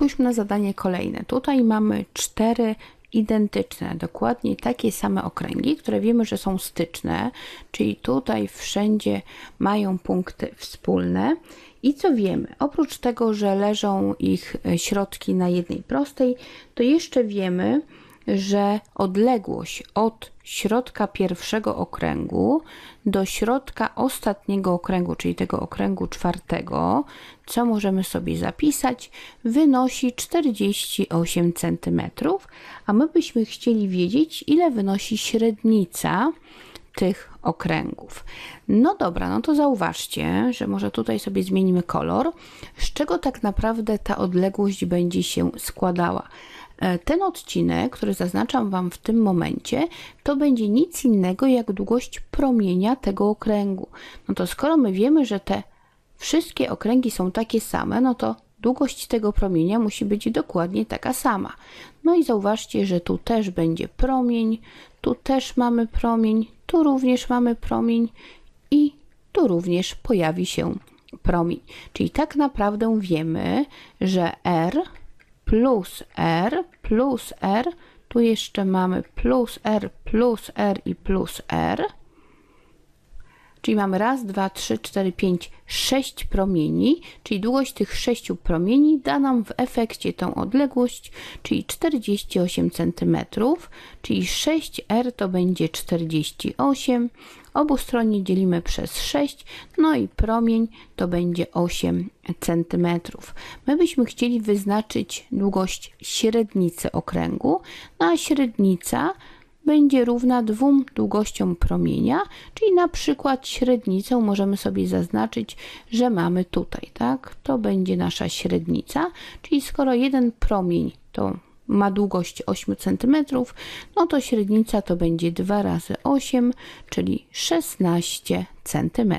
spójrzmy na zadanie kolejne. Tutaj mamy cztery identyczne, dokładnie takie same okręgi, które wiemy, że są styczne, czyli tutaj wszędzie mają punkty wspólne. I co wiemy? Oprócz tego, że leżą ich środki na jednej prostej, to jeszcze wiemy, że odległość od środka pierwszego okręgu do środka ostatniego okręgu, czyli tego okręgu czwartego, co możemy sobie zapisać, wynosi 48 cm, a my byśmy chcieli wiedzieć, ile wynosi średnica tych okręgów. No dobra, no to zauważcie, że może tutaj sobie zmienimy kolor, z czego tak naprawdę ta odległość będzie się składała. E, ten odcinek, który zaznaczam Wam w tym momencie, to będzie nic innego jak długość promienia tego okręgu. No to skoro my wiemy, że te wszystkie okręgi są takie same, no to długość tego promienia musi być dokładnie taka sama. No i zauważcie, że tu też będzie promień, tu też mamy promień, tu również mamy promień i tu również pojawi się promień. Czyli tak naprawdę wiemy, że R plus R plus R. Tu jeszcze mamy plus R plus R i plus R. Czyli mamy raz, dwa, trzy, cztery, pięć, sześć promieni, czyli długość tych sześciu promieni da nam w efekcie tą odległość, czyli 48 cm, czyli 6R to będzie 48, obustronnie dzielimy przez 6, no i promień to będzie 8 cm. My byśmy chcieli wyznaczyć długość średnicy okręgu, no a średnica będzie równa dwóm długościom promienia, czyli na przykład średnicą możemy sobie zaznaczyć, że mamy tutaj, tak? To będzie nasza średnica, czyli skoro jeden promień to ma długość 8 cm, no to średnica to będzie 2 razy 8, czyli 16 cm.